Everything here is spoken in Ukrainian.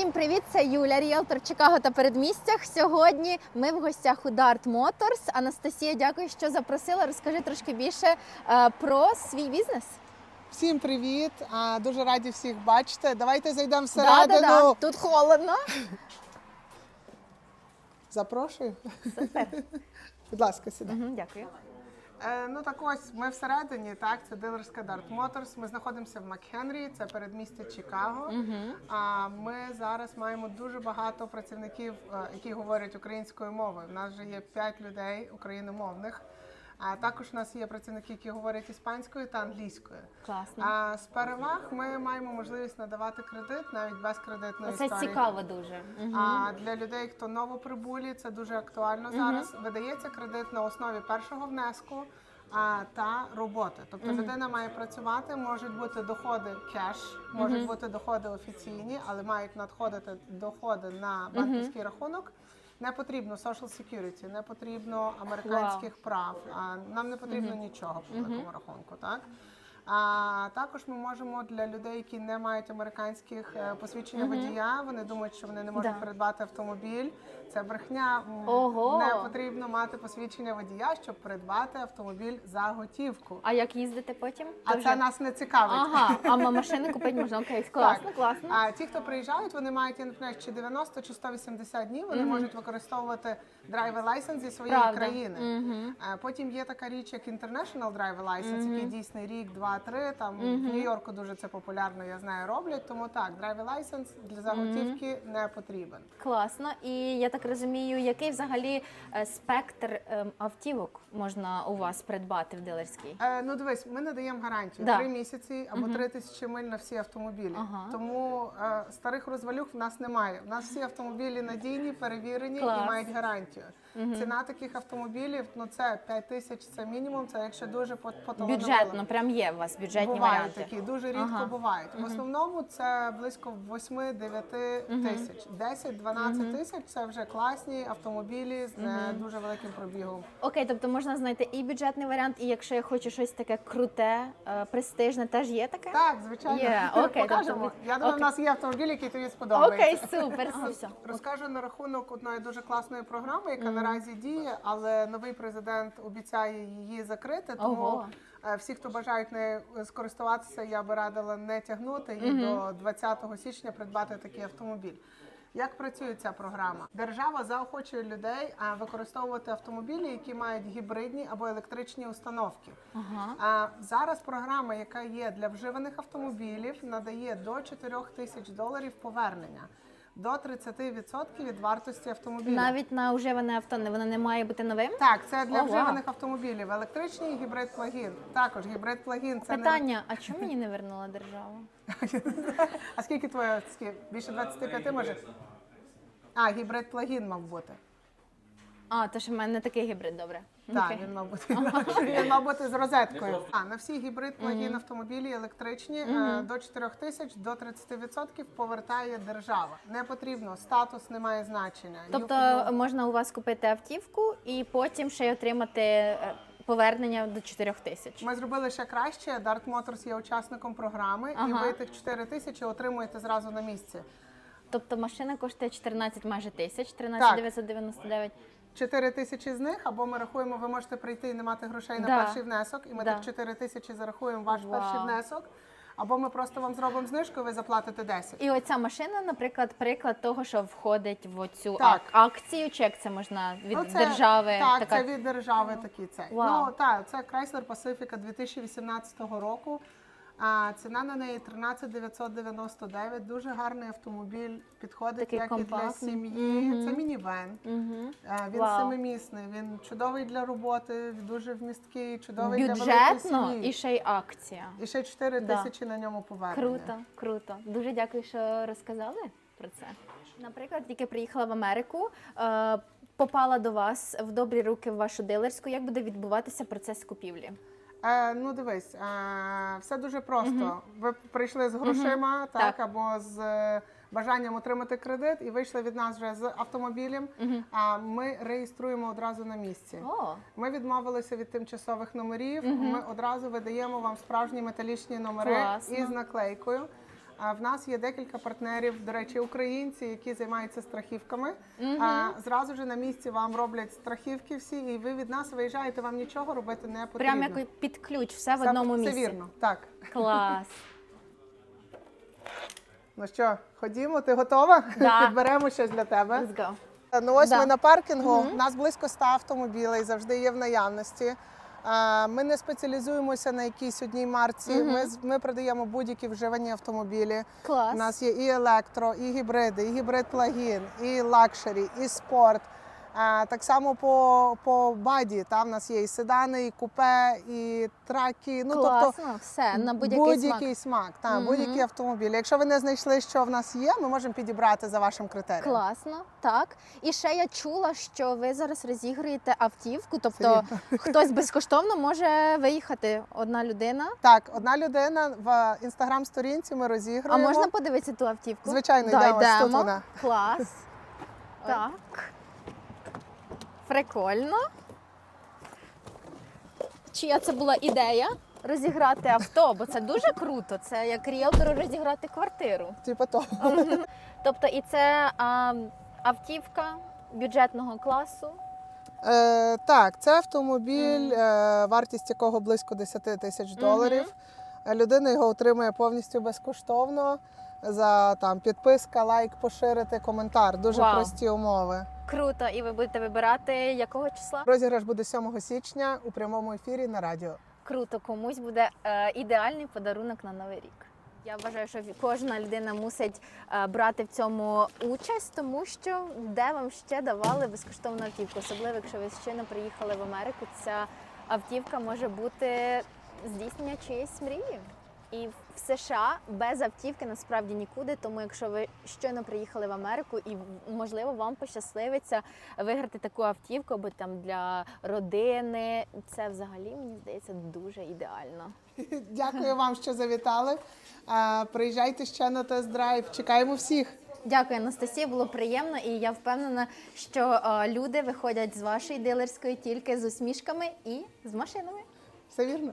Всім привіт! Це Юля, ріелтор Чикаго та передмістях. Сьогодні ми в гостях у Dart Motors. Анастасія, дякую, що запросила. Розкажи трошки більше е, про свій бізнес. Всім привіт! Дуже раді всіх бачити. Давайте зайдемо всередину. Да-да-да. Тут холодно. Запрошую. Супер. Будь ласка, сідай. Мгм, Дякую. Е, ну так ось ми всередині, так, це дилерська Dart Motors. Ми знаходимося в Макхенрі, це передмістя Чикаго. А ми зараз маємо дуже багато працівників, е, які говорять українською мовою. У нас вже є 5 людей україномовних. А також у нас є працівники, які говорять іспанською та англійською. Класно. А з переваг ми маємо можливість надавати кредит навіть без кредитної Це історії. цікаво дуже. А для людей, хто новоприбулі, це дуже актуально зараз. Видається кредит на основі першого внеску а, та роботи. Тобто людина має працювати, можуть бути доходи кеш, можуть бути доходи офіційні, але мають надходити доходи на банківський рахунок. Не потрібно social security, не потрібно американських прав. А нам не потрібно нічого по великому рахунку, так? А також ми можемо для людей, які не мають американських е, посвідчення водія, вони думають, що вони не можуть Да. придбати автомобіль. Це брехня. М, Ого. Не потрібно мати посвідчення водія, щоб придбати автомобіль за готівку. А як їздити потім? А це нас не цікавить. Ага, а ма- машини купити можна. Окей, класно, класно. А ті, хто приїжджають, вони мають я не знаю, чи 90 чи 180 днів. Вони можуть використовувати драйвер лайсенс зі своєї Правда. країни. Мгм. А Потім є така річ, як International Driver License, який дійсний рік, два, три. Там в Нью-Йорку дуже це популярно, я знаю, роблять. Тому так, Driver License для заготівки не потрібен. Класно. І я так розумію, який взагалі е, спектр ем, автівок можна у вас придбати в дилерській? Е, ну дивись, ми надаємо гарантію Да. три місяці або три тисячі миль на всі автомобілі. Ага. Тому е, старих розвалюх в нас немає. У нас всі автомобілі надійні, перевірені Клас. і мають гарантію. Gotcha Ціна таких автомобілів ну це 5 тисяч, це мінімум. Це якщо дуже по- Бюджетно, прям є у вас бюджетні Бувають варіанти. такі, дуже рідко Ага. бувають. В основному це близько 8-9 тисяч. 10-12 тисяч це вже класні автомобілі з не дуже великим пробігом. Окей, тобто можна знайти і бюджетний варіант, і якщо я хочу щось таке круте, е, престижне, теж є таке? Так, звичайно. Є, окей, Покажемо. тобто- Я думаю, окей. в нас є автомобіль, який тобі сподобається. Окей, супер. Ну, все. Розкажу на рахунок одної дуже класної програми, яка наразі діє, але новий президент обіцяє її закрити. Тому Ого. е, всі, хто бажають нею скористуватися, я би радила не тягнути і до 20 січня придбати такий автомобіль. Як працює ця програма? Держава заохочує людей використовувати автомобілі, які мають гібридні або електричні установки. Ага. А зараз програма, яка є для вживаних автомобілів, надає до 4 тисяч доларів повернення до 30% від вартості автомобіля. Навіть на уживане авто воно не має бути новим? Так, це для О, вау. вживаних автомобілів. Електричний гібрид плагін. Також гібрид плагін це Питання: а чому мені не вернула держава? а скільки твоє скільки? більше 25 може? А, гібрид плагін мав бути. А, то що в мене не такий гібрид, добре. Так, він мав бути він мав бути з розеткою. А на всі гібрид плагін автомобілі електричні е, до 4 тисяч до 30% повертає держава. Не потрібно, статус не має значення. Тобто Ю- можна у вас купити автівку і потім ще й отримати е, повернення до 4 тисяч. ми зробили ще краще. Dart Motors є учасником програми, і Ага. ви тих 4 тисячі отримуєте зразу на місці. Тобто машина коштує 14 майже тисяч, Так. 13 999. 4 тисячі з них, або ми рахуємо, ви можете прийти і не мати грошей на Да. перший внесок, і ми Да. тих 4 тисячі зарахуємо ваш Вау. перший внесок. Або ми просто вам зробимо знижку, і ви заплатите 10. І оця машина, наприклад, приклад того, що входить в оцю Так. ак- акцію, чи як це можна від Ну, це- держави. Так, така... це від держави такий цей. Вау. Ну так, це Chrysler Pacifica 2018 року. А ціна на неї 13 999. Дуже гарний автомобіль. Підходить Такий як і для компактний. сім'ї. Це мінівен. Е, Він Вау. семимісний. Він чудовий для роботи, дуже вмісткий, чудовий для великої Бюджетно сім'ї. і ще й акція. І ще 4 Да. тисячі на ньому повернення. Круто, круто. Дуже дякую, що розказали про це. Наприклад, тільки приїхала в Америку, е, попала до вас в добрі руки в вашу дилерську. Як буде відбуватися процес купівлі? Е, ну дивись, е, все дуже просто. Ви прийшли з грошима, так, Так. або з е, бажанням отримати кредит, і вийшли від нас вже з автомобілем. А ми реєструємо одразу на місці. О, Ми відмовилися від тимчасових номерів. Ми одразу видаємо вам справжні металічні номери Класно. із наклейкою. А в нас є декілька партнерів, до речі, українці, які займаються страхівками. А зразу ж на місці вам роблять страхівки всі, і ви від нас виїжджаєте, вам нічого робити не потрібно. Прям як під ключ, все в одному це вірно. Так. Клас. Ну що, ходімо, ти готова? Да. Підберемо щось для тебе. Let's go. Ну ось Да. ми на паркінгу. У нас близько 100 автомобілей, завжди є в наявності. Ми не спеціалізуємося на якійсь одній марці. Ми, з- ми продаємо будь-які вживані автомобілі. Клас. У нас є і електро, і гібриди, і гібрид плагін, і лакшері, і спорт. Так само по, по баді. Там в нас є і седани, і купе, і траки. Ну Класно, тобто все, на будь-який смак. будь-який смак, так, будь-який автомобіль. Якщо ви не знайшли, що в нас є, ми можемо підібрати за вашим критерієм. Класно, так. І ще я чула, що ви зараз розігруєте автівку, тобто хтось безкоштовно може виїхати. Одна людина. Так, одна людина в інстаграм-сторінці ми розіграємо. А можна подивитися ту автівку? Звичайно, да, йдемо, ось тут вона. Клас. так. Прикольно. Чия це була ідея розіграти авто? Бо це дуже круто. Це як ріелтору розіграти квартиру. Типу то. Тобто, і це а, автівка бюджетного класу. Е, так, це автомобіль, е, вартість якого близько 10 тисяч доларів. Людина його отримує повністю безкоштовно за там підписка, лайк, поширити, коментар. Дуже Вау. прості умови. Круто, і ви будете вибирати якого числа? Розіграш буде 7 січня у прямому ефірі на радіо. Круто, комусь буде е, ідеальний подарунок на новий рік. Я вважаю, що кожна людина мусить е, брати в цьому участь, тому що де вам ще давали безкоштовну автівку, особливо якщо ви щойно приїхали в Америку. Ця автівка може бути здійснення чиєїсь мрії. І в США без автівки насправді нікуди. Тому якщо ви щойно приїхали в Америку, і можливо вам пощасливиться виграти таку автівку, або там для родини, це взагалі мені здається дуже ідеально. Дякую вам, що завітали. Приїжджайте ще на тест-драйв. Чекаємо всіх. Дякую, Анастасія. Було приємно, і я впевнена, що е, люди виходять з вашої дилерської тільки з усмішками і з машинами. Все вірно.